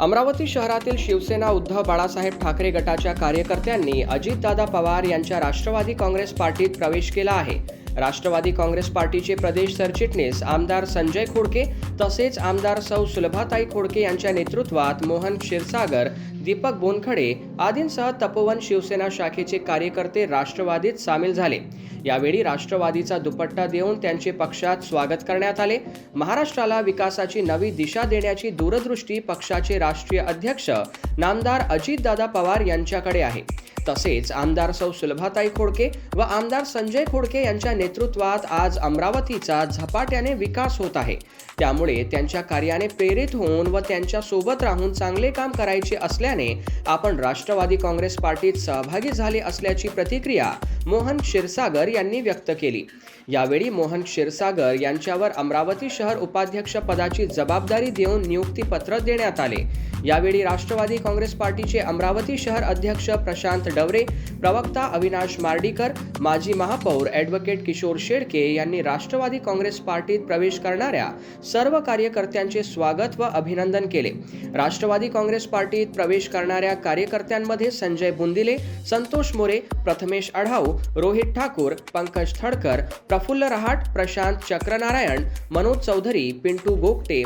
अमरावती शहरातील शिवसेना उद्धव बाळासाहेब ठाकरे गटाच्या कार्यकर्त्यांनी अजितदादा पवार यांच्या राष्ट्रवादी काँग्रेस पार्टीत प्रवेश केला आहे. राष्ट्रवादी काँग्रेस पार्टीचे प्रदेश सरचिटणीस आमदार संजय खोडके तसेच आमदार सौ सुलभाताई खोडके यांच्या नेतृत्वात मोहन क्षीरसागर दीपक बोनखडे आदींसह तपोवन शिवसेना शाखेचे कार्यकर्ते राष्ट्रवादीत सामील झाले. यावेळी राष्ट्रवादीचा दुपट्टा देऊन त्यांचे पक्षात स्वागत करण्यात आले. महाराष्ट्राला विकासाची नवी दिशा देण्याची दूरदृष्टी पक्षाचे राष्ट्रीय अध्यक्ष नामदार अजितदादा पवार यांच्याकडे आहे. तसेच आमदार सौ सुलभाताई खोडके व आमदार संजय खोडके यांच्या नेतृत्वात आज अमरावतीचा झपाट्याने विकास होत आहे. त्यामुळे त्यांच्या कार्याने प्रेरित होऊन व त्यांच्यासोबत राहून चांगले काम करायचे असल्याने आपण राष्ट्रवादी काँग्रेस पार्टीत सहभागी झाले असल्याची प्रतिक्रिया मोहन क्षीरसागर यांनी व्यक्त केली. यावेळी मोहन क्षीरसागर यांच्यावर अमरावती शहर उपाध्यक्ष पदाची जबाबदारी देऊन नियुक्तीपत्र देण्यात आले. यावेळी राष्ट्रवादी काँग्रेस पार्टीचे अमरावती शहर अध्यक्ष प्रशांत डवरे प्रवक्ता अविनाश मार्डीकर माजी महापौर ॲडव्होकेट किशोर शेडके यांनी राष्ट्रवादी काँग्रेस पार्टीत प्रवेश करणाऱ्या सर्व कार्यकर्त्यांचे स्वागत व अभिनंदन केले. राष्ट्रवादी काँग्रेस पार्टीत प्रवेश करणाऱ्या कार्यकर्त्यांमध्ये संजय बुंदिले संतोष मोरे प्रथमेश आढाऊ रोहित ठाकूर पंकज थडकर प्रफुल्ल रहाट प्रशांत चक्रनारायण मनोज चौधरी पिंटू गोगटे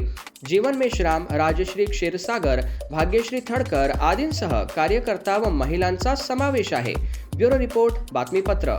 जीवन मेश्राम राजश्री क्षीरसागर भाग्यश्री थडकर आदींसह कार्यकर्ता व महिलांचा समावेश आहे. ब्युरो रिपोर्ट बातमीपत्र.